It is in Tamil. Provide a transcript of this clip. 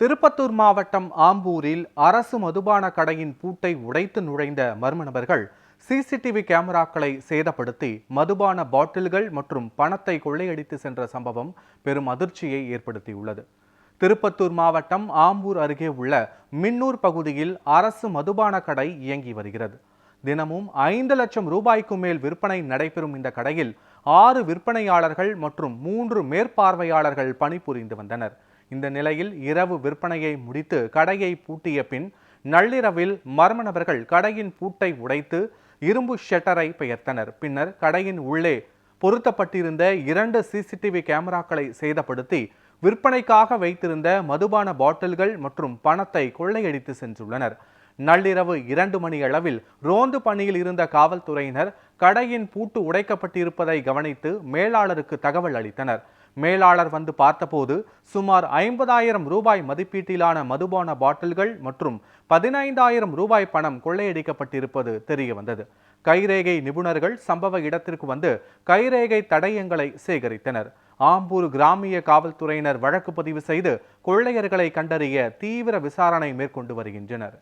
திருப்பத்தூர் மாவட்டம் ஆம்பூரில் அரசு மதுபான கடையின் பூட்டை உடைத்து நுழைந்த மர்ம நபர்கள் சிசிடிவி கேமராக்களை சேதப்படுத்தி மதுபான பாட்டில்கள் மற்றும் பணத்தை கொள்ளையடித்து சென்ற சம்பவம் பெரும் அதிர்ச்சியை ஏற்படுத்தியுள்ளது. திருப்பத்தூர் மாவட்டம் ஆம்பூர் அருகே உள்ள மின்னூர் பகுதியில் அரசு மதுபான கடை இயங்கி வருகிறது. தினமும் ஐந்து லட்சம் ரூபாய்க்கு மேல் விற்பனை நடைபெறும் இந்த கடையில் ஆறு விற்பனையாளர்கள் மற்றும் மூன்று மேற்பார்வையாளர்கள் பணிபுரிந்து வந்தனர். இந்த நிலையில் இரவு விற்பனையை முடித்து கடையை பூட்டிய பின் நள்ளிரவில் மர்ம நபர்கள் கடையின் பூட்டை உடைத்து இரும்பு ஷட்டரை பெயர்த்தனர். பின்னர் கடையின் உள்ளே பொருத்தப்பட்டிருந்த இரண்டு சிசிடிவி கேமராக்களை சேதப்படுத்தி விற்பனைக்காக வைத்திருந்த மதுபான பாட்டில்கள் மற்றும் பணத்தை கொள்ளையடித்து சென்றுள்ளனர். நள்ளிரவு இரண்டு மணி அளவில் ரோந்து பணியில் இருந்த காவல்துறையினர் கடையின் பூட்டு உடைக்கப்பட்டிருப்பதை கவனித்து மேலாளருக்கு தகவல் அளித்தனர். மேலாளர் வந்து பார்த்தபோது சுமார் ஐம்பதாயிரம் ரூபாய் மதிப்பீட்டிலான மதுபான பாட்டில்கள் மற்றும் பதினைந்தாயிரம் ரூபாய் பணம் கொள்ளையடிக்கப்பட்டிருப்பது தெரிய வந்தது. கைரேகை நிபுணர்கள் சம்பவ இடத்திற்கு வந்து கைரேகை தடயங்களை சேகரித்தனர். ஆம்பூர் கிராமிய காவல்துறையினர் வழக்கு பதிவு செய்து கொள்ளையர்களை கண்டறிய தீவிர விசாரணை மேற்கொண்டு வருகின்றனர்.